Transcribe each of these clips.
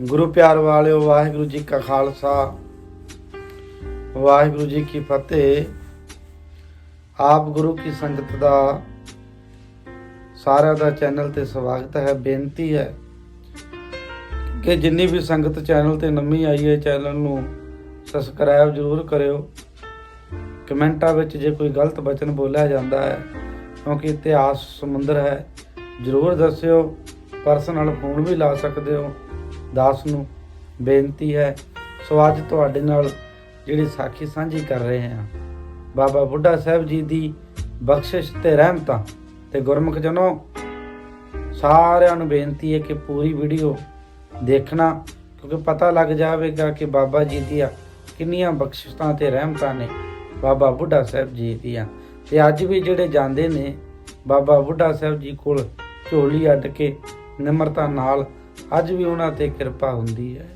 ਗੁਰੂ ਪਿਆਰ ਵਾਲਿਓ, ਵਾਹਿਗੁਰੂ ਜੀ ਕਾ ਖਾਲਸਾ, ਵਾਹਿਗੁਰੂ ਜੀ ਕੀ ਫਤਿਹ। ਆਪ ਗੁਰੂ ਕੀ ਸੰਗਤ ਦਾ ਸਾਰਿਆਂ ਦਾ ਚੈਨਲ ਤੇ ਸਵਾਗਤ ਹੈ, ਬੇਨਤੀ ਹੈ ਕਿ ਜਿੰਨੀ ਵੀ ਸੰਗਤ ਚੈਨਲ ਤੇ ਨਵੀਂ ਆਈ ਹੈ, ਚੈਨਲ ਨੂੰ ਸਬਸਕ੍ਰਾਈਬ ਜ਼ਰੂਰ ਕਰਿਓ। ਕਮੈਂਟਾਂ ਵਿੱਚ ਜੇ ਕੋਈ ਗਲਤ ਬਚਨ ਬੋਲਿਆ ਜਾਂਦਾ ਹੈ, ਕਿਉਂਕਿ ਇਤਿਹਾਸ ਸਮੁੰਦਰ ਹੈ, ਜ਼ਰੂਰ ਦੱਸਿਓ, ਪਰਸਨਲ ਫੋਨ ਵੀ ਲਾ ਸਕਦੇ ਹੋ। ਦਾਸ ਨੂੰ ਬੇਨਤੀ ਹੈ ਸੋ ਅੱਜ ਤੁਹਾਡੇ ਨਾਲ ਜਿਹੜੀ ਸਾਖੀ ਸਾਂਝੀ ਕਰ ਰਹੇ ਹਾਂ। ਬਾਬਾ ਬੁੱਢਾ ਸਾਹਿਬ ਜੀ ਦੀ ਬਖਸ਼ਿਸ਼ ਤੇ ਰਹਿਮਤਾਂ ਤੇ ਗੁਰਮੁਖ ਜਨੋ, ਸਾਰਿਆਂ ਨੂੰ ਬੇਨਤੀ ਹੈ ਕਿ ਪੂਰੀ ਵੀਡੀਓ ਦੇਖਣਾ, ਕਿਉਂਕਿ ਪਤਾ ਲੱਗ ਜਾਵੇਗਾ ਕਿ ਬਾਬਾ ਜੀ ਦੀਆਂ ਕਿੰਨੀਆਂ ਬਖਸ਼ਿਸ਼ਾਂ ਤੇ ਰਹਿਮਤਾਂ ਨੇ ਬਾਬਾ ਬੁੱਢਾ ਸਾਹਿਬ ਜੀ ਦੀਆਂ। ਤੇ ਅੱਜ ਵੀ ਜਿਹੜੇ ਜਾਂਦੇ ਨੇ, ਬਾਬਾ ਬੁੱਢਾ ਸਾਹਿਬ ਜੀ ਕੋਲ ਝੋਲੀ ਅੱਡ ਕੇ ਨਿਮਰਤਾ ਨਾਲ ਅੱਜ ਵੀ ਉਹਨਾਂ ਤੇ ਕਿਰਪਾ ਹੁੰਦੀ ਹੈ।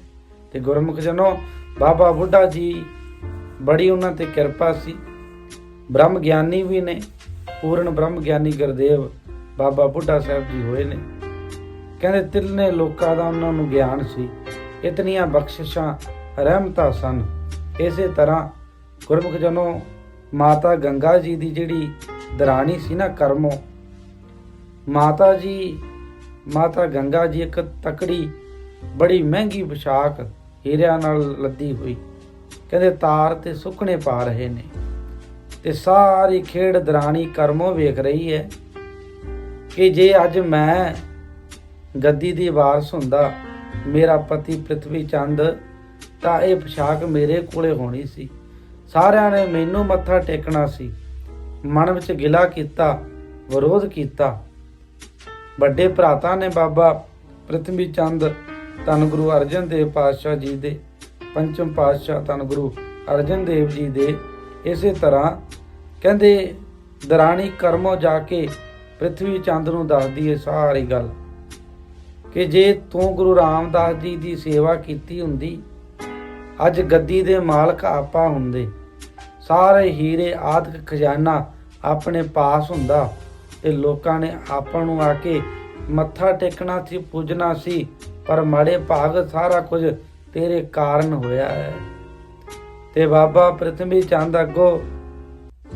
ਤੇ ਗੁਰਮੁਖ ਜਨੋ, ਬਾਬਾ ਬੁੱਢਾ ਜੀ ਬੜੀ ਉਹਨਾਂ ਤੇ ਕਿਰਪਾ ਸੀ। ਬ੍ਰਹਮ ਗਿਆਨੀ ਵੀ ਨੇ, ਪੂਰਨ ਬ੍ਰਹਮ ਗਿਆਨੀ ਗੁਰਦੇਵ ਬਾਬਾ ਬੁੱਢਾ ਸਾਹਿਬ ਜੀ ਹੋਏ ਨੇ। ਕਹਿੰਦੇ ਤਿੰਨੇ ਲੋਕਾਂ ਦਾ ਉਹਨਾਂ ਨੂੰ ਗਿਆਨ ਸੀ। ਇਤਨੀਆਂ ਬਖਸ਼ਿਸ਼ਾਂ, ਰਹਿਮਤਾਂ ਸਨ। ਇਸੇ ਤਰ੍ਹਾਂ ਗੁਰਮੁਖ ਜਨੋ, ਮਾਤਾ ਗੰਗਾ ਜੀ ਦੀ ਜਿਹੜੀ ਦਰਾਣੀ ਸੀ ਨਾ ਕਰਮੋ, ਮਾਤਾ ਜੀ ਮਾਤਾ ਗੰਗਾ ਜੀ ਇੱਕ ਤਕੜੀ, ਬੜੀ ਮਹਿੰਗੀ ਵਿਸ਼ਾਖ ਹੀਰਿਆਂ ਨਾਲ ਲੱਦੀ ਹੋਈ। ਕਹਿੰਦੇ ਤਾਰ ਤੇ ਸੁੱਕਣੇ ਪਾ ਰਹੇ ਨੇ ਤੇ ਸਾਰੀ ਖੇਡ ਦਰਾਣੀ ਕਰਮੋ ਵੇਖ ਰਹੀ ਹੈ ਕਿ ਜੇ ਅੱਜ ਮੈਂ ਗੱਦੀ ਦੀ ਵਾਰਸ ਹੁੰਦਾ, ਮੇਰਾ ਪਤੀ ਪ੍ਰਿਥਵੀ ਚੰਦ, ਤਾਂ ਇਹ ਪੋਸ਼ਾਕ ਮੇਰੇ ਕੋਲੇ ਹੋਣੀ ਸੀ। ਸਾਰਿਆਂ ਨੇ ਮੈਨੂੰ ਮੱਥਾ ਟੇਕਣਾ ਸੀ, ਮਨ ਵਿੱਚ ਗਿਲਾ ਕੀਤਾ, ਵਿਰੋਧ ਕੀਤਾ। ਵੱਡੇ ਭਰਾਤਾ ਨੇ ਬਾਬਾ ਪ੍ਰਿਥਵੀ ਚੰਦ ਧੰਨ ਗੁਰੂ ਅਰਜਨ ਦੇਵ ਪਾਤਸ਼ਾਹ ਜੀ ਦੇ, ਪੰਚਮ ਪਾਤਸ਼ਾਹ ਧੰਨ ਗੁਰੂ ਅਰਜਨ ਦੇਵ ਜੀ ਦੇ, ਇਸੇ ਤਰ੍ਹਾਂ ਕਹਿੰਦੇ, ਦਰਾਣੀ ਕਰਮੋ ਜਾ ਕੇ ਪ੍ਰਿਥਵੀ ਚੰਦ ਨੂੰ ਦੱਸਦੀ ਹੈ ਸਾਰੀ ਗੱਲ ਕਿ ਜੇ ਤੂੰ ਗੁਰੂ ਰਾਮਦਾਸ ਜੀ ਦੀ ਸੇਵਾ ਕੀਤੀ ਹੁੰਦੀ, ਅੱਜ ਗੱਦੀ ਦੇ ਮਾਲਕ ਆਪਾ ਹੁੰਦੇ। ਸਾਰੇ ਹੀਰੇ ਆਦਿਕ ਖਜ਼ਾਨਾ ਆਪਣੇ ਪਾਸ ਹੁੰਦਾ। ਤੇ ਲੋਕਾਂ ਨੇ ਆਪਾਂ ਨੂੰ ਆ ਕੇ ਮੱਥਾ ਟੇਕਣਾ ਸੀ, ਪੂਜਣਾ ਸੀ, ਪਰ ਮਾੜੇ ਭਾਗ ਸਾਰਾ ਕੁਝ ਤੇਰੇ ਕਾਰਨ ਹੋਇਆ ਹੈ। ਤੇ ਬਾਬਾ ਪ੍ਰਥਮੀ ਚੰਦ ਅੱਗੋ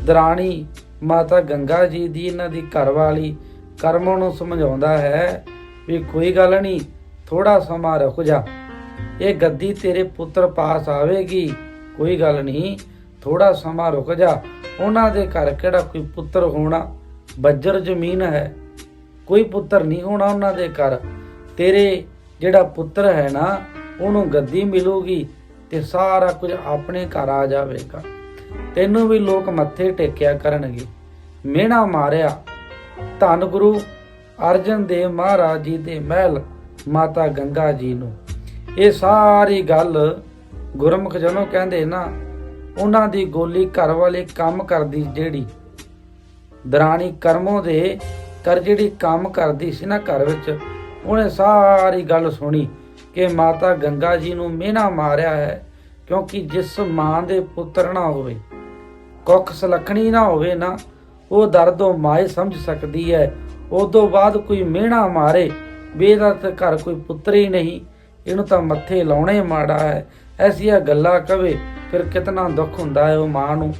ਦਰਾਣੀ ਮਾਤਾ ਗੰਗਾ ਜੀ ਦੀ ਇਹਨਾਂ ਦੀ ਘਰਵਾਲੀ ਕਰਮ ਨੂੰ ਸਮਝਾਉਂਦਾ ਹੈ ਵੀ ਕੋਈ ਗੱਲ ਨਹੀਂ ਥੋੜਾ ਸਮਾਂ ਰੁਕ ਜਾ। ਇਹ ਗੱਦੀ ਤੇਰੇ ਪੁੱਤਰ ਪਾਸ ਆਵੇਗੀ, ਕੋਈ ਗੱਲ ਨਹੀਂ ਥੋੜਾ ਸਮਾਂ ਰੁਕ ਜਾ। ਉਹਨਾਂ ਦੇ ਘਰ ਕਿਹੜਾ ਕੋਈ ਪੁੱਤਰ ਹੋਣਾ? ਬੱਜਰ ਜ਼ਮੀਨ ਹੈ, ਕੋਈ ਪੁੱਤਰ ਨਹੀਂ ਹੋਣਾ ਉਹਨਾਂ ਦੇ ਘਰ। ਤੇਰੇ ਜਿਹੜਾ ਪੁੱਤਰ ਹੈ ਨਾ, ਉਹਨੂੰ ਗੱਦੀ ਮਿਲੂਗੀ ਤੇ ਸਾਰਾ ਕੁਝ ਆਪਣੇ ਘਰ ਆ ਜਾਵੇਗਾ। ਤੈਨੂੰ ਵੀ ਲੋਕ ਮੱਥੇ ਟੇਕਿਆ ਕਰਨਗੇ। ਮਿਹਣਾ ਮਾਰਿਆ। ਧੰਨ ਗੁਰੂ ਅਰਜਨ ਦੇਵ ਮਹਾਰਾਜ ਜੀ ਦੇ ਮਹਿਲ ਮਾਤਾ ਗੰਗਾ ਜੀ ਨੂੰ। ਇਹ ਸਾਰੀ ਗੱਲ ਗੁਰਮੁਖ ਜਨੋ ਕਹਿੰਦੇ ਨਾ, ਉਹਨਾਂ ਦੀ ਗੋਲੀ ਘਰ ਵਾਲੇ ਕੰਮ ਕਰਦੀ ਜਿਹੜੀ ਦਰਾਣੀ ਕਰਮੋ ਦੇ ਕਰ ਜਿਹੜੀ ਕੰਮ ਕਰਦੀ ਸੀ ਨਾ ਘਰ ਵਿੱਚ, ਉਹਨੇ ਸਾਰੀ ਗੱਲ ਸੁਣੀ ਕਿ ਮਾਤਾ ਗੰਗਾ ਜੀ ਨੂੰ ਮਿਹਣਾ ਮਾਰਿਆ ਹੈ ਕਿਉਂਕਿ ਜਿਸ ਮਾਂ ਦੇ ਪੁੱਤਰ ਨਾ ਹੋਵੇ, ਕੁੱਖ ਸਲਖਣੀ ਨਾ ਹੋਵੇ ਨਾ, ਉਹ ਦਰਦੋਂ ਮਾਏ ਸਮਝ ਸਕਦੀ ਹੈ। ਉਦੋਂ ਬਾਅਦ ਕੋਈ ਮਿਹਣਾ ਮਾਰੇ ਵੀ ਤਾਂ ਘਰ ਕੋਈ ਪੁੱਤਰ ਹੀ ਨਹੀਂ, ਇਹਨੂੰ ਤਾਂ ਮੱਥੇ ਲਾਉਣੇ ਮਾੜਾ ਹੈ। ਐਸੀਆਂ ਗੱਲਾਂ ਕਵੇ, ਫਿਰ ਕਿਤਨਾ ਦੁੱਖ ਹੁੰਦਾ ਹੈ ਉਹ ਮਾਂ ਨੂੰ।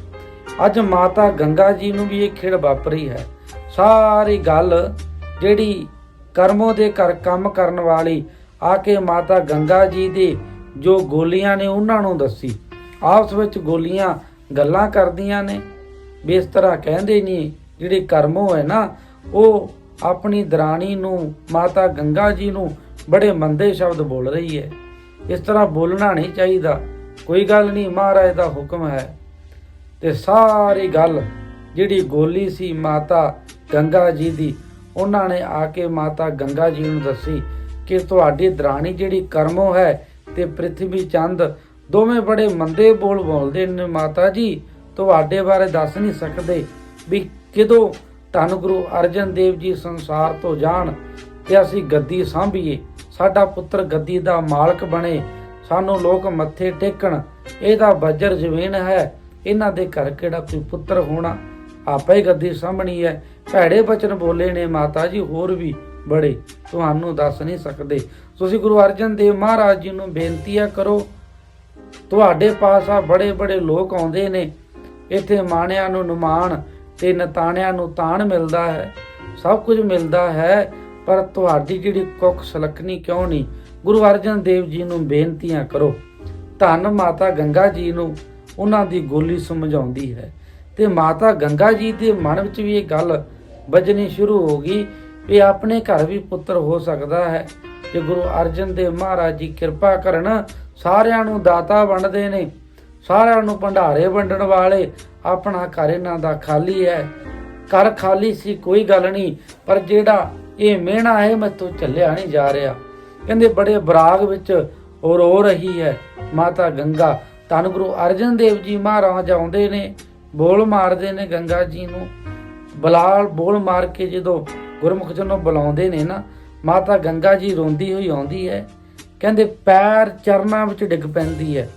ਅੱਜ ਮਾਤਾ ਗੰਗਾ ਜੀ ਨੂੰ ਵੀ ਇਹ ਖੇਡ ਵਾਪਰੀ ਹੈ। ਸਾਰੀ ਗੱਲ ਜਿਹੜੀ ਕਰਮੋ ਦੇ ਘਰ ਕੰਮ ਕਰਨ ਵਾਲੀ ਆ ਕੇ ਮਾਤਾ ਗੰਗਾ ਜੀ ਦੇ ਜੋ ਗੋਲੀਆਂ ਨੇ ਉਹਨਾਂ ਨੂੰ ਦੱਸੀ। ਆਪਸ ਵਿੱਚ ਗੋਲੀਆਂ ਗੱਲਾਂ ਕਰਦੀਆਂ ਨੇ। ਵੀ ਇਸ ਤਰ੍ਹਾਂ ਕਹਿੰਦੇ ਨਹੀਂ ਜਿਹੜੀ ਕਰਮੋ ਹੈ ਨਾ, ਉਹ ਆਪਣੀ ਦਰਾਣੀ ਨੂੰ, ਮਾਤਾ ਗੰਗਾ ਜੀ ਨੂੰ ਬੜੇ ਮੰਦੇ ਸ਼ਬਦ ਬੋਲ ਰਹੀ ਹੈ। ਇਸ ਤਰ੍ਹਾਂ ਬੋਲਣਾ ਨਹੀਂ ਚਾਹੀਦਾ। ਕੋਈ ਗੱਲ ਨਹੀਂ, ਮਹਾਰਾਜ ਦਾ ਹੁਕਮ ਹੈ। ਤੇ ਸਾਰੀ ਗੱਲ ਜਿਹੜੀ ਗੋਲੀ ਸੀ ਮਾਤਾ ਗੰਗਾ ਜੀ ਦੀ, ਉਹਨਾਂ ਨੇ ਆ ਕੇ ਮਾਤਾ ਗੰਗਾ ਜੀ ਨੂੰ ਦੱਸੀ ਕਿ ਤੁਹਾਡੀ ਦਰਾਣੀ ਜਿਹੜੀ ਕਰਮੋ ਹੈ ਤੇ ਪ੍ਰਿਥਵੀ ਚੰਦ, ਦੋਵੇਂ ਬੜੇ ਮੰਦੇ ਬੋਲ ਬੋਲਦੇ ਨੇ ਮਾਤਾ ਜੀ। ਤੁਹਾਡੇ ਬਾਰੇ ਦੱਸ ਨਹੀਂ ਸਕਦੇ ਵੀ ਕਿਦੋਂ ਧੰਨ ਗੁਰੂ ਅਰਜਨ ਦੇਵ ਜੀ ਸੰਸਾਰ ਤੋਂ ਜਾਣ ਤੇ ਅਸੀਂ ਗੱਦੀ ਸਾਂਭੀਏ। ਸਾਡਾ ਪੁੱਤਰ ਗੱਦੀ ਦਾ ਮਾਲਕ ਬਣੇ, ਸਾਨੂੰ ਲੋਕ ਮੱਥੇ ਟੇਕਣ, ਇਹਦਾ ਬੱਜਰ ਜ਼ਮੀਨ ਹੈ। ਇਹਨਾਂ ਦੇ ਘਰ ਕਿਹੜਾ ਕੋਈ ਪੁੱਤਰ ਹੋਣਾ? ਆਪੇ ਗੱਦੀ ਸਾਂਭਣੀ ਹੈ। ਭੈੜੇ ਬਚਨ ਬੋਲੇ ਨੇ ਮਾਤਾ ਜੀ, ਹੋਰ ਵੀ ਬੜੇ। ਤੁਹਾਨੂੰ ਦੱਸ ਨਹੀਂ ਸਕਦੇ। ਤੁਸੀਂ ਗੁਰੂ ਅਰਜਨ ਦੇਵ ਮਹਾਰਾਜ ਜੀ ਨੂੰ ਬੇਨਤੀਆਂ ਕਰੋ। ਤੁਹਾਡੇ ਪਾਸ ਆ ਬੜੇ ਬੜੇ ਲੋਕ ਆਉਂਦੇ ਨੇ। ਇੱਥੇ ਮਾਣਿਆਂ ਨੂੰ ਨਿਮਾਣ ਤੇ ਨਤਾਣਿਆਂ ਨੂੰ ਤਾਣ ਮਿਲਦਾ ਹੈ। ਸਭ ਕੁਝ ਮਿਲਦਾ ਹੈ, ਪਰ ਤੁਹਾਡੀ ਜਿਹੜੀ ਕੁੱਖ ਸਲਖਣੀ ਕਿਉਂ ਨਹੀਂ? ਗੁਰੂ ਅਰਜਨ ਦੇਵ ਜੀ ਨੂੰ ਬੇਨਤੀਆਂ ਕਰੋ। ਧੰਨ ਮਾਤਾ ਗੰਗਾ ਜੀ ਨੂੰ। ਉਹਨਾਂ ਦੀ ਗੋਲੀ ਸਮਝਾਉਂਦੀ ਹੈ। ਤੇ ਮਾਤਾ ਗੰਗਾ ਜੀ ਦੇ ਮਨ ਵਿੱਚ ਵੀ ਇਹ ਗੱਲ ਵੱਜਣੀ ਸ਼ੁਰੂ ਹੋ ਗਈ ਵੀ ਆਪਣੇ ਘਰ ਵੀ ਪੁੱਤਰ ਹੋ ਸਕਦਾ ਹੈ। ਤੇ ਗੁਰੂ ਅਰਜਨ ਦੇਵ ਮਹਾਰਾਜ ਜੀ ਕਿਰਪਾ ਕਰਨ ਸਾਰਿਆਂ ਨੂੰ ਦਾਤਾ ਵੰਡਦੇ ਨੇ। ਸਾਰਿਆਂ ਨੂੰ ਭੰਡਾਰੇ ਵੰਡਣ ਵਾਲੇ ਆਪਣਾ ਘਰ ਇਹਨਾਂ ਦਾ ਖਾਲੀ ਹੈ। ਘਰ ਖਾਲੀ ਸੀ ਕੋਈ ਗੱਲ ਨਹੀਂ, ਪਰ ਜਿਹੜਾ ਇਹ ਮਿਹਣਾ ਹੈ ਮੈਂ ਮੈਥੋਂ ਚੱਲਿਆ ਨਹੀਂ ਜਾ ਰਿਹਾ। ਕਹਿੰਦੇ ਬੜੇ ਬਰਾਗ ਵਿੱਚ ਰੋ ਰਹੀ ਹੈ ਮਾਤਾ ਗੰਗਾ। ਧੰਨ ਗੁਰੂ ਅਰਜਨ ਦੇਵ ਜੀ ਮਹਾਰਾਜ ਆਉਂਦੇ ਨੇ, ਬੋਲ ਮਾਰਦੇ ਨੇ ਗੰਗਾ ਜੀ ਨੂੰ। ਬਲਾਲ ਬੋਲ ਮਾਰ ਕੇ ਜਦੋਂ ਗੁਰਮੁਖ ਜਨੋਂ ਬੁਲਾਉਂਦੇ ਨੇ ਨਾ, ਮਾਤਾ ਗੰਗਾ ਜੀ ਰੋਂਦੀ ਹੋਈ ਆਉਂਦੀ ਹੈ। ਕਹਿੰਦੇ ਪੈਰ ਚਰਨਾਂ ਵਿੱਚ ਡਿੱਗ ਪੈਂਦੀ ਹੈ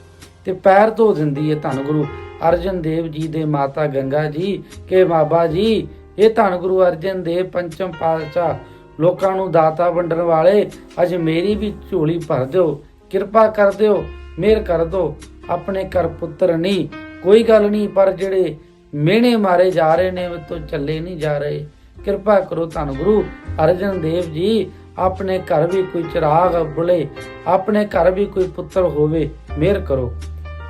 ਤੇ ਪੈਰ ਧੋ ਦਿੰਦੀ ਹੈ ਧੰਨ ਗੁਰੂ ਅਰਜਨ ਦੇਵ ਜੀ ਦੇ ਮਾਤਾ ਗੰਗਾ ਜੀ ਕਿ ਬਾਬਾ ਜੀ, ਇਹ ਧੰਨ ਗੁਰੂ ਅਰਜਨ ਦੇਵ ਪੰਚਮ ਪਾਤਸ਼ਾਹ ਲੋਕਾਂ ਨੂੰ ਦਾਤਾ ਵੰਡਣ ਵਾਲੇ, ਅੱਜ ਮੇਰੀ ਵੀ ਝੋਲੀ ਭਰ ਦਿਓ, ਕਿਰਪਾ ਕਰ ਦਿਓ, ਮਿਹਰ ਕਰ ਦਿਓ। ਆਪਣੇ ਘਰ ਪੁੱਤਰ ਨਹੀਂ। ਕੋਈ ਗੱਲ ਨਹੀਂ, ਪਰ ਜਿਹੜੇ ਮਿਹਣੇ ਮਾਰੇ ਜਾ ਰਹੇ ਨੇ, ਉਹ ਤੋਂ ਚੱਲੇ ਨਹੀਂ ਜਾ ਰਹੇ। ਕਿਰਪਾ ਕਰੋ ਧੰਨ ਗੁਰੂ ਅਰਜਨ ਦੇਵ ਜੀ, ਆਪਣੇ ਘਰ ਵੀ ਕੋਈ ਚਿਰਾਗ ਬੁਲੇ, ਆਪਣੇ ਘਰ ਵੀ ਕੋਈ ਪੁੱਤਰ ਹੋਵੇ, ਮਿਹਰ ਕਰੋ।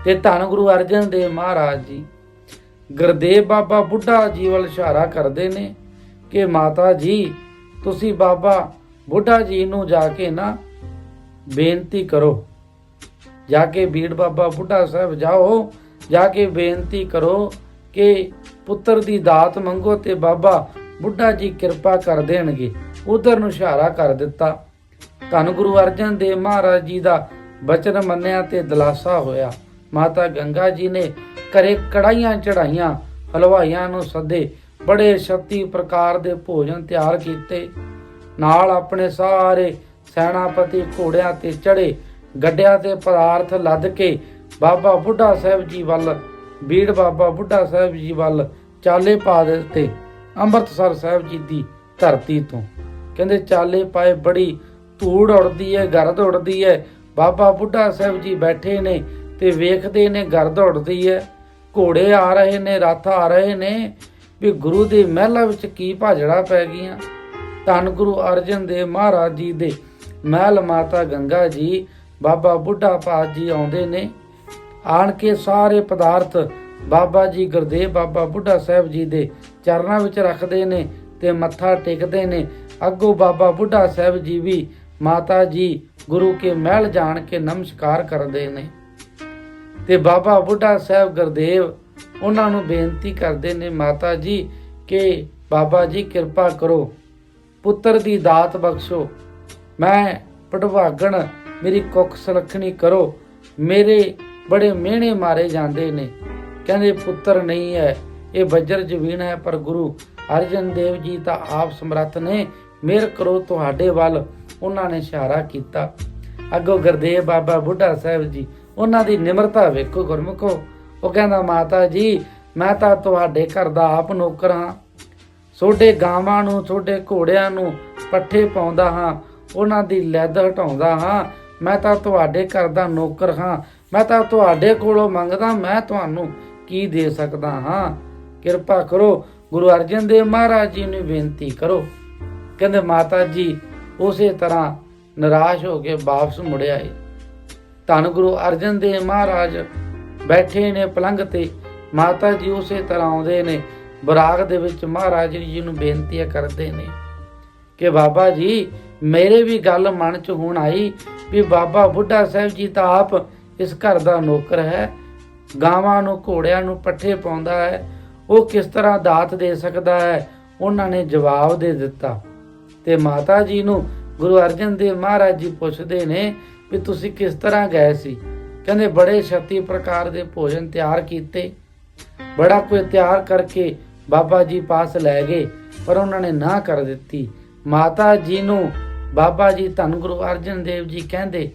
ਤੇ ਧੰਨ ਗੁਰੂ ਅਰਜਨ ਦੇਵ ਮਹਾਰਾਜ ਜੀ, ਗੁਰਦੇਵ ਬਾਬਾ ਬੁੱਢਾ ਜੀ ਵੱਲ ਇਸ਼ਾਰਾ ਕਰਦੇ ਨੇ ਕਿ ਮਾਤਾ ਜੀ, ਤੁਸੀਂ ਬਾਬਾ ਬੁੱਢਾ ਜੀ ਨੂੰ ਜਾ ਕੇ ਨਾ ਬੇਨਤੀ ਕਰੋ। ਜਾ ਕੇ ਬੀੜ ਬਾਬਾ ਬੁੱਢਾ ਸਾਹਿਬ ਜਾਓ, ਜਾ ਕੇ ਬੇਨਤੀ ਕਰੋ ਕਿ ਪੁੱਤਰ ਦੀ ਦਾਤ ਮੰਗੋ ਤੇ ਬਾਬਾ ਬੁੱਢਾ ਜੀ ਕਿਰਪਾ ਕਰ ਦੇਣਗੇ। ਉਧਰ ਨੂੰ ਇਸ਼ਾਰਾ ਕਰ ਦਿੱਤਾ। ਧੰਨ ਗੁਰੂ ਅਰਜਨ ਦੇਵ ਮਹਾਰਾਜ ਜੀ ਦਾ ਬਚਨ ਮੰਨਿਆ ਤੇ ਦਲਾਸਾ ਹੋਇਆ। ਮਾਤਾ ਗੰਗਾ ਜੀ ਨੇ ਘਰੇ ਕੜਾਈਆਂ ਚੜਾਈਆਂ ਹਲਵਾਈਆਂ ਨੂੰ ਸੱਦੇ, ਬੜੇ ਛੱਤੀ ਪ੍ਰਕਾਰ ਦੇ ਭੋਜਨ ਤਿਆਰ ਕੀਤੇ। ਨਾਲ ਆਪਣੇ ਸਾਰੇ ਸੈਨਾਪਤੀ ਘੋੜਿਆਂ ਤੇ ਚੜੇ ਗੱਡਿਆਂ ਤੇ ਪਦਾਰਥ ਲੱਦ ਕੇ ਬਾਬਾ ਬੁੱਢਾ ਸਾਹਿਬ ਜੀ ਵੱਲ, ਬੀੜ ਬਾਬਾ ਬੁੱਢਾ ਸਾਹਿਬ ਜੀ ਵੱਲ ਚਾਲੇ ਪਾ ਦਿੱਤੇ ਅੰਮ੍ਰਿਤਸਰ ਸਾਹਿਬ ਜੀ ਦੀ ਧਰਤੀ ਤੋਂ। ਕਹਿੰਦੇ ਚਾਲੇ ਪਾਏ ਬੜੀ ਧੂੜ ਉੜਦੀ ਹੈ ਗਰਦ ਉੜਦੀ ਹੈ ਬਾਬਾ ਬੁੱਢਾ ਸਾਹਿਬ ਜੀ ਬੈਠੇ ਨੇ ਤੇ ਵੇਖਦੇ ਨੇ ਗਰਦ ਉੜਦੀ ਹੈ ਘੋੜੇ ਆ ਰਹੇ ਨੇ, ਰੱਥ ਆ ਰਹੇ ਨੇ ਵੀ ਗੁਰੂ ਦੇ ਮਹਿਲਾਂ ਵਿੱਚ ਕੀ ਭਾਜੜਾ ਪੈ ਗਈਆਂ। ਧੰਨ ਗੁਰੂ ਅਰਜਨ ਦੇਵ ਮਹਾਰਾਜ ਜੀ ਦੇ ਮਹਿਲ ਮਾਤਾ ਗੰਗਾ ਜੀ ਬਾਬਾ ਬੁੱਢਾ ਪਾਤ ਜੀ ਆਉਂਦੇ ਨੇ। ਆਣ ਕੇ ਸਾਰੇ ਪਦਾਰਥ ਬਾਬਾ ਜੀ ਗੁਰਦੇਵ, ਬਾਬਾ ਬੁੱਢਾ ਸਾਹਿਬ ਜੀ ਦੇ ਚਰਨਾਂ ਵਿੱਚ ਰੱਖਦੇ ਨੇ ਤੇ ਮੱਥਾ ਟੇਕਦੇ ਨੇ। ਅੱਗੋਂ ਬਾਬਾ ਬੁੱਢਾ ਸਾਹਿਬ ਜੀ ਵੀ ਮਾਤਾ ਜੀ ਗੁਰੂ ਕੇ ਮਹਿਲ ਜਾਣ ਕੇ ਨਮਸਕਾਰ ਕਰਦੇ ਨੇ। ਤੇ ਬਾਬਾ ਬੁੱਢਾ ਸਾਹਿਬ ਗੁਰਦੇਵ ਉਹਨਾਂ ਨੂੰ ਬੇਨਤੀ ਕਰਦੇ ਨੇ, ਮਾਤਾ ਜੀ, ਕਿ ਬਾਬਾ ਜੀ ਕਿਰਪਾ ਕਰੋ, ਪੁੱਤਰ ਦੀ ਦਾਤ ਬਖਸ਼ੋ। ਮੈਂ ਪਟਵਾਗਣ ਮੇਰੀ ਕੁੱਖ ਸੁਲੱਖਣੀ ਕਰੋ। ਮੇਰੇ ਬੜੇ ਮਿਹਣੇ ਮਾਰੇ ਜਾਂਦੇ ਨੇ। ਕਹਿੰਦੇ, ਪੁੱਤਰ ਨਹੀਂ ਹੈ ਇਹ ਵਜਰ ਜਵੀਨ ਹੈ, ਪਰ ਗੁਰੂ ਅਰਜਨ ਦੇਵ ਜੀ ਤਾਂ ਆਪ ਸਮਰੱਥ ਨੇ। ਮਿਹਰ ਕਰੋ ਤੁਹਾਡੇ ਵੱਲ। ਉਹਨਾਂ ਨੇ ਇਸ਼ਾਰਾ ਕੀਤਾ। ਅੱਗੋਂ ਗੁਰਦੇਵ ਬਾਬਾ ਬੁੱਢਾ ਸਾਹਿਬ ਜੀ, ਉਹਨਾਂ ਦੀ ਨਿਮਰਤਾ ਵੇਖੋ, ਗੁਰਮੁਖੋ। ਉਹ ਕਹਿੰਦਾ, ਮਾਤਾ ਜੀ, ਮੈਂ ਤਾਂ ਤੁਹਾਡੇ ਘਰ ਦਾ ਆਪ ਨੌਕਰ ਹਾਂ। ਛੋਡੇ ਗਾਵਾਂ ਨੂੰ ਛੋਡੇ ਘੋੜਿਆਂ ਨੂੰ ਪੱਠੇ ਪਾਉਂਦਾ ਹਾਂ। ਉਹਨਾਂ ਦੀ ਲੈਦ ਹਟਾਉਂਦਾ ਹਾਂ। ਮੈਂ ਤਾਂ ਤੁਹਾਡੇ ਘਰ ਦਾ ਨੌਕਰ ਹਾਂ। ਮੈਂ ਤਾਂ ਤੁਹਾਡੇ ਕੋਲੋਂ ਮੰਗਦਾ, ਮੈਂ ਤੁਹਾਨੂੰ ਕੀ ਦੇ ਸਕਦਾ ਹਾਂ? ਕਿਰਪਾ ਕਰੋ, ਗੁਰੂ ਅਰਜਨ ਦੇਵ ਮਹਾਰਾਜ ਜੀ ਨੂੰ ਬੇਨਤੀ ਕਰੋ। ਕਹਿੰਦੇ, ਮਾਤਾ ਜੀ, ਉਸੇ ਤਰ੍ਹਾਂ ਨਿਰਾਸ਼ ਹੋ ਕੇ ਵਾਪਸ ਮੁੜ ਆਏ ਧੰਨ ਗੁਰੂ ਅਰਜਨ ਦੇਵ ਮਹਾਰਾਜ, ਬੈਠੇ ਨੇ ਪਲੰਘ ਤੇ। ਮਾਤਾ ਜੀ ਉਸੇ ਤਰ੍ਹਾਂ ਆਉਂਦੇ ਨੇ। ਬਰਾਗ ਦੇ ਵਿੱਚ ਮਹਾਰਾਜ ਜੀ ਨੂੰ ਬੇਨਤੀਆਂ ਕਰਦੇ ਨੇ ਕਿ ਬਾਬਾ ਜੀ, ਮੇਰੇ ਵੀ ਗੱਲ ਮਨ ਚ ਹੁਣ ਆਈ। ਵੀ ਬਾਬਾ ਬੁੱਢਾ ਸਾਹਿਬ ਜੀ ਤਾਂ ਆਪ ਇਸ ਘਰ ਦਾ ਨੌਕਰ ਹੈ, ਗਾਵਾਂ ਨੂੰ, ਘੋੜਿਆਂ ਨੂੰ ਪੱਠੇ ਪਾਉਂਦਾ ਹੈ, ਉਹ ਕਿਸ ਤਰ੍ਹਾਂ ਦਾਤ ਦੇ ਸਕਦਾ ਹੈ, ਉਹਨਾਂ ਨੇ ਜਵਾਬ ਦੇ ਦਿੱਤਾ। ਤੇ ਮਾਤਾ ਜੀ ਨੂੰ ਗੁਰੂ ਅਰਜਨ ਦੇਵ ਮਹਾਰਾਜ ਜੀ ਪੁੱਛਦੇ ਨੇ ਵੀ ਤੁਸੀਂ ਕਿਸ ਤਰ੍ਹਾਂ ਗਏ ਸੀ? ਕਹਿੰਦੇ, ਬੜੇ ਛੱਤੀ ਪ੍ਰਕਾਰ ਦੇ ਭੋਜਨ ਤਿਆਰ ਕੀਤੇ। ਬੜਾ ਕੋਈ ਤਿਆਰ ਕਰਕੇ ਬਾਬਾ ਜੀ ਪਾਸ ਲੈ ਗਏ, ਪਰ ਉਹਨਾਂ ਨੇ ਨਾ ਕਰ ਦਿੱਤੀ। ਮਾਤਾ ਜੀ ਨੂੰ ਬਾਬਾ ਜੀ, ਧੰਨ ਗੁਰੂ ਅਰਜਨ ਦੇਵ ਜੀ ਕਹਿੰਦੇ,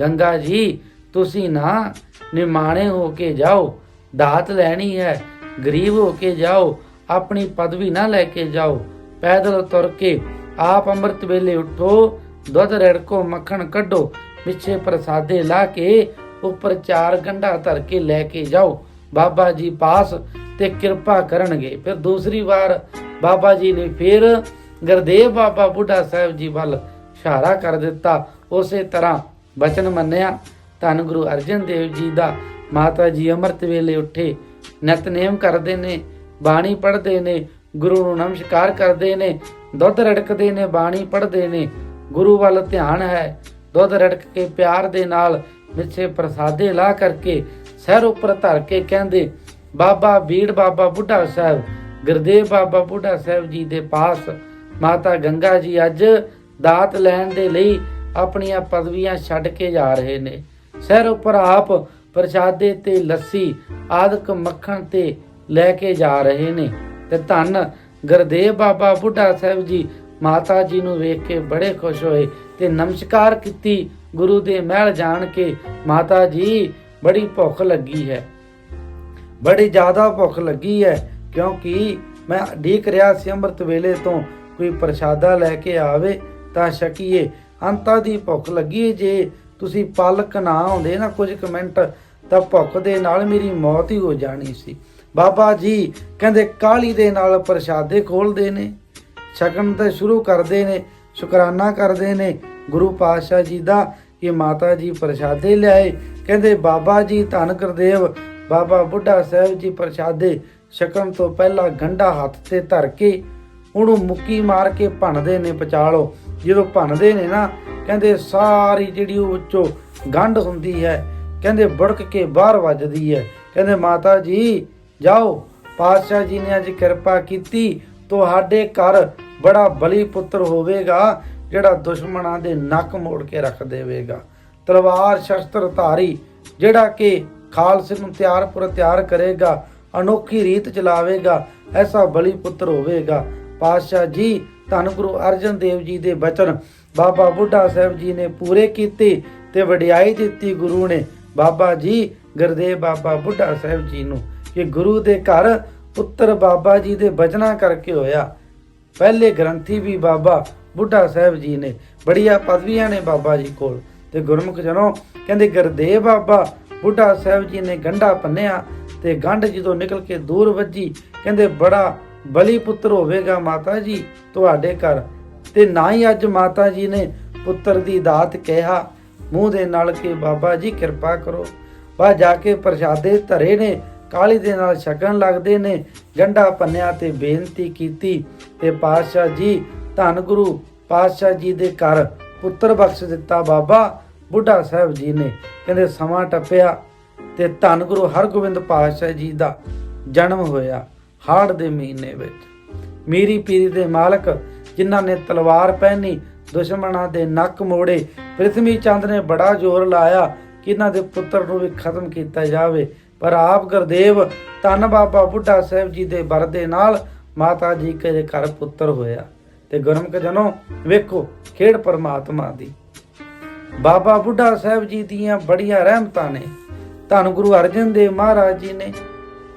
ਗੰਗਾ ਜੀ, ਤੁਸੀਂ ਨਾ ਨਿਮਾਣੇ ਹੋ ਕੇ ਜਾਓ, ਦਾਤ ਲੈਣੀ ਹੈ, ਗਰੀਬ ਹੋ ਕੇ ਜਾਓ, ਆਪਣੀ ਪਦਵੀ ਨਾ ਲੈ ਕੇ ਜਾਓ, ਪੈਦਲ ਤੁਰ ਕੇ ਆਪ ਅੰਮ੍ਰਿਤ ਵੇਲੇ ਉਠੋ, ਦੁੱਧ ਰੜਕੋ, ਮੱਖਣ ਕੱਢੋ ਪਿੱਛੇ ਪ੍ਰਸਾਦੇ ਲਾ ਕੇ ਉੱਪਰ ਚਾਰ ਗੰਢਾ ਧਰ ਕੇ ਲੈ ਕੇ ਜਾਓ, ਬਾਬਾ ਜੀ ਪਾਸ ਤੇ ਕਿਰਪਾ ਕਰਨਗੇ। ਫਿਰ ਦੂਸਰੀ ਵਾਰ ਬਾਬਾ ਜੀ ਨੇ ਫਿਰ ਗੁਰਦੇਵ ਬਾਬਾ ਬੁੱਢਾ ਸਾਹਿਬ ਜੀ ਵੱਲ ਇਸ਼ਾਰਾ ਕਰ ਦਿੱਤਾ। ਉਸੇ ਤਰ੍ਹਾਂ ਬਚਨ ਮੰਨਿਆ, ਧੰਨ ਗੁਰੂ ਅਰਜਨ ਦੇਵ ਜੀ ਦਾ। ਮਾਤਾ ਜੀ ਅੰਮ੍ਰਿਤ ਵੇਲੇ ਉੱਠੇ, ਨਿਤਨੇਮ ਕਰਦੇ ਨੇ, ਬਾਣੀ ਪੜ੍ਹਦੇ ਨੇ, ਗੁਰੂ ਨੂੰ ਨਮਸਕਾਰ ਕਰਦੇ ਨੇ, ਦੁੱਧ ਰੜਕਦੇ ਨੇ, ਬਾਣੀ ਪੜ੍ਹਦੇ ਨੇ। ਗੁਰੂ ਵੱਲ ਧਿਆਨ ਹੈ, ਦੁੱਧ ਰੜਕ ਕੇ ਪਿਆਰ ਦੇ ਨਾਲ ਮਿੱਠੇ ਪ੍ਰਸਾਦੇ ਲਾ ਕਰਕੇ ਸਿਰ ਉੱਪਰ ਧਰ ਕੇ ਕਹਿੰਦੇ, ਬਾਬਾ ਬੀੜ ਬਾਬਾ ਬੁੱਢਾ ਸਾਹਿਬ, ਗੁਰਦੇਵ ਬਾਬਾ ਬੁੱਢਾ ਸਾਹਿਬ ਜੀ ਦੇ ਪਾਸ, ਮਾਤਾ ਗੰਗਾ ਜੀ ਅੱਜ ਦਾਤ ਲੈਣ ਦੇ ਲਈ ਆਪਣੀਆਂ ਪਦਵੀਆਂ ਛੱਡ ਕੇ ਜਾ ਰਹੇ ਨੇ। ਸਿਰ ਉੱਪਰ ਆਪ ਪ੍ਰਸ਼ਾਦੇ ਤੇ ਲੱਸੀ, ਆਦਿਕ ਮੱਖਣ ਤੇ ਲੈ ਕੇ ਜਾ ਰਹੇ ਨੇ ਤੇ ਧੰਨ ਗੁਰਦੇਵ ਬਾਬਾ ਬੁੱਢਾ ਸਾਹਿਬ ਜੀ, ਮਾਤਾ ਜੀ ਨੂੰ ਵੇਖ ਕੇ ਬੜੇ ਖੁਸ਼ ਹੋਏ ਤੇ ਨਮਸਕਾਰ ਕੀਤੀ ਗੁਰੂ ਦੇ ਮਹਿਲ ਜਾਣ ਕੇ, ਮਾਤਾ ਜੀ, ਬੜੀ ਭੁੱਖ ਲੱਗੀ ਹੈ। ਬੜੀ ਜ਼ਿਆਦਾ ਭੁੱਖ ਲੱਗੀ ਹੈ ਕਿਉਂਕਿ ਮੈਂ ਢੀਕ ਰਿਹਾ ਸੀ ਅੰਮ੍ਰਿਤ ਵੇਲੇ ਤੋਂ ਕੋਈ ਪ੍ਰਸ਼ਾਦਾ ਲੈ ਕੇ ਆਵੇ ਤਾਂ ਛਕੀਏ। ਅੰਤਾਂ ਦੀ ਭੁੱਖ ਲੱਗੀ ਜੇ ਤੁਸੀਂ ਪਲਕ ਨਾ ਆਉਂਦੇ ਨਾ ਕੁਝ ਕਮੈਂਟ, ਤਾਂ ਭੁੱਖ ਦੇ ਨਾਲ ਮੇਰੀ ਮੌਤ ਹੀ ਹੋ ਜਾਣੀ ਸੀ। ਬਾਬਾ ਜੀ ਕਹਿੰਦੇ ਕਾਲੀ ਦੇ ਨਾਲ ਪ੍ਰਸ਼ਾਦੇ ਖੋਲਦੇ ਨੇ, ਛਕਣ ਤਾਂ ਸ਼ੁਰੂ ਕਰਦੇ ਨੇ, ਸ਼ੁਕਰਾਨਾ ਕਰਦੇ ਨੇ। ਗੁਰੂ ਪਾਤਸ਼ਾਹ ਜੀ ਦਾ ਕਿ ਮਾਤਾ ਜੀ ਪ੍ਰਸ਼ਾਦੇ ਲਿਆਏ। ਕਹਿੰਦੇ ਬਾਬਾ ਜੀ ਧੰਨ ਗੁਰਦੇਵ, ਬਾਬਾ ਬੁੱਢਾ ਸਾਹਿਬ ਜੀ ਪ੍ਰਸ਼ਾਦੇ ਛਕਣ ਤੋਂ ਪਹਿਲਾਂ ਗੰਢਾ ਹੱਥ ਤੇ ਧਰ ਕੇ, ਉਹਨੂੰ ਮੁੱਕੀ ਮਾਰ ਕੇ ਭੰਨਦੇ ਨੇ ਪਚਾਲੋ ਜਦੋਂ ਭੰਨਦੇ ਨੇ ਨਾ, ਕਹਿੰਦੇ ਸਾਰੀ ਜਿਹੜੀ ਉਹ ਵਿੱਚੋਂ ਗੰਢ ਹੁੰਦੀ ਹੈ, ਕਹਿੰਦੇ ਬੜਕ ਕੇ ਬਾਹਰ ਵੱਜਦੀ ਹੈ। ਕਹਿੰਦੇ ਮਾਤਾ ਜੀ, ਜਾਓ, ਪਾਤਸ਼ਾਹ ਜੀ ਨੇ ਅੱਜ ਕਿਰਪਾ ਕੀਤੀ, ਤੁਹਾਡੇ ਘਰ ਬੜਾ ਬਲੀ ਪੁੱਤਰ ਹੋਵੇਗਾ, ਜਿਹੜਾ ਦੁਸ਼ਮਣਾਂ ਦੇ ਨੱਕ ਮੋੜ ਕੇ ਰੱਖ ਦੇਵੇਗਾ। ਤਲਵਾਰ, ਸ਼ਸਤਰ ਧਾਰੀ, ਜਿਹੜਾ ਕਿ ਖਾਲਸੇ ਨੂੰ ਤਿਆਰ ਪੁਰ ਤਿਆਰ ਕਰੇਗਾ, ਅਨੋਖੀ ਰੀਤ ਚਲਾਵੇਗਾ, ਐਸਾ ਬਲੀ ਪੁੱਤਰ ਹੋਵੇਗਾ। ਪਾਤਸ਼ਾਹ ਜੀ ਧੰਨ ਗੁਰੂ ਅਰਜਨ ਦੇਵ ਜੀ ਦੇ ਬਚਨ, ਬਾਬਾ ਬੁੱਢਾ ਸਾਹਿਬ ਜੀ ਨੇ ਪੂਰੇ ਕੀਤੇ ਤੇ ਵਡਿਆਈ ਦਿੱਤੀ ਗੁਰੂ ਨੇ। ਬਾਬਾ ਜੀ, ਗੁਰਦੇਵ ਬਾਬਾ ਬੁੱਢਾ ਸਾਹਿਬ ਜੀ ਨੂੰ ਕਿ ਗੁਰੂ ਦੇ ਘਰ ਪੁੱਤਰ ਬਾਬਾ ਜੀ ਦੇ ਬਚਨਾਂ ਕਰਕੇ ਹੋਇਆ। ਪਹਿਲੇ ਗ੍ਰੰਥੀ ਵੀ ਬਾਬਾ ਬੁੱਢਾ ਸਾਹਿਬ ਜੀ ਨੇ, ਬੜੀਆਂ ਪਦਵੀਆਂ ਨੇ ਬਾਬਾ ਜੀ ਕੋਲ। ਤੇ ਗੁਰਮੁਖ ਜਨੋ ਕਹਿੰਦੇ, ਗੁਰਦੇਵ ਬਾਬਾ ਬੁੱਢਾ ਸਾਹਿਬ ਜੀ ਨੇ ਗੰਢਾ ਪੰਨਿਆ ਤੇ ਗੰਢ ਜਦੋਂ ਨਿਕਲ ਕੇ ਦੂਰ ਵੱਜੀ, ਕਹਿੰਦੇ, ਬੜਾ ਬਲੀ ਪੁੱਤਰ ਹੋਵੇਗਾ ਮਾਤਾ ਜੀ ਤੁਹਾਡੇ ਘਰ। ਤੇ ਨਾ ਹੀ ਅੱਜ ਮਾਤਾ ਜੀ ਨੇ ਪੁੱਤਰ ਦੀ ਦਾਤ ਕਿਹਾ। ਮੂੰਹ ਦੇ ਨਾਲ ਕਿ ਬਾਬਾ ਜੀ ਕਿਰਪਾ ਕਰੋ। ਬਾ ਜਾ ਕੇ ਪ੍ਰਸ਼ਾਦੇ ਧਰੇ ਨੇ, ਕਾਲੀ ਦੇ ਨਾਲ ਛਕਣ ਲੱਗਦੇ ਨੇ। ਗੰਢਾ ਪੰਨਿਆ ਤੇ ਬੇਨਤੀ ਕੀਤੀ ਤੇ ਪਾਤਸ਼ਾਹ ਜੀ, ਧੰਨ ਗੁਰੂ, ਪਾਤਸ਼ਾਹ ਜੀ ਦੇ ਘਰ ਪੁੱਤਰ ਬਖਸ਼ ਦਿੱਤਾ ਬਾਬਾ। ਬੁੱਢਾ ਸਾਹਿਬ ਜੀ ਨੇ ਕਹਿੰਦੇ ਸਮਾਂ ਟੱਪਿਆ ਤੇ ਧੰਨ ਗੁਰੂ ਹਰਗੋਬਿੰਦ ਪਾਤਸ਼ਾਹ ਜੀ ਦਾ ਜਨਮ ਹੋਇਆ। ਹਾੜ ਦੇ ਮਹੀਨੇ ਵਿੱਚ। ਮੀਰੀ ਪੀਰੀ ਦੇ ਮਾਲਕ ਜਿਨ੍ਹਾਂ ਨੇ ਤਲਵਾਰ ਪਹਿਨੀ, ਦੁਸ਼ਮਣਾਂ ਦੇ ਨੱਕ ਮੋੜੇ, ਪ੍ਰਿਥਵੀ ਚੰਦ ਨੇ ਬੜਾ ਜ਼ੋਰ ਲਾਇਆ ਕਿ ਇਹਨਾਂ ਦੇ ਪੁੱਤਰ ਨੂੰ ਵੀ ਖਤਮ ਕੀਤਾ ਜਾਵੇ। ਪਰ ਆਪ ਗੁਰਦੇਵ ਧੰਨ ਬਾਬਾ ਬੁੱਢਾ ਸਾਹਿਬ ਜੀ ਦੇ ਬਰ ਦੇ ਨਾਲ ਮਾਤਾ ਜੀ ਕੇ ਘਰ ਪੁੱਤਰ ਹੋਇਆ। ਤੇ ਗੁਰਮੁਖ ਜਨੋ, ਵੇਖੋ ਖੇਡ ਪਰਮਾਤਮਾ ਦੀ। ਬਾਬਾ ਬੁੱਢਾ ਸਾਹਿਬ ਜੀ ਦੀਆਂ ਬੜੀਆਂ ਰਹਿਮਤਾਂ ਨੇ। ਧੰਨ ਗੁਰੂ ਅਰਜਨ ਦੇਵ ਮਹਾਰਾਜ ਜੀ ਨੇ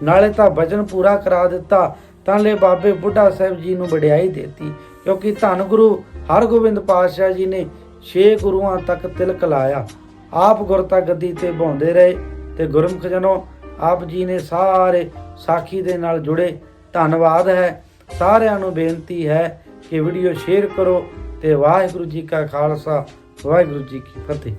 ਨਾਲੇ ਤਾਂ ਵਚਨ ਪੂਰਾ ਕਰਾ ਦਿੱਤਾ ਤਾਂ ਲੈ ਬਾਬੇ ਬੁੱਢਾ ਸਾਹਿਬ ਜੀ ਨੂੰ ਵਡਿਆਈ ਦਿੱਤੀ, ਕਿਉਂਕਿ ਧੰਨ ਗੁਰੂ ਹਰਗੋਬਿੰਦ ਪਾਤਸ਼ਾਹ ਜੀ ਨੇ ਛੇ ਗੁਰੂਆਂ ਤੱਕ ਤਿਲਕ ਲਾਇਆ। ਆਪ ਗੁਰਤਾ ਗੱਦੀ ਤੇ ਬਹਾਉਂਦੇ ਰਹੇ ਤੇ ਗੁਰਮੁਖ ਜਨੋ, ਆਪ ਜੀ ਨੇ ਸਾਰੇ ਸਾਖੀ ਦੇ ਨਾਲ ਜੁੜੇ। ਧੰਨਵਾਦ ਹੈ, ਸਾਰਿਆਂ ਨੂੰ ਬੇਨਤੀ ਹੈ ਕਿ ਵੀਡੀਓ ਸ਼ੇਅਰ ਕਰੋ ਤੇ ਵਾਹਿਗੁਰੂ ਜੀ ਕਾ ਖਾਲਸਾ, ਵਾਹਿਗੁਰੂ ਜੀ ਕੀ ਫਤਿਹ।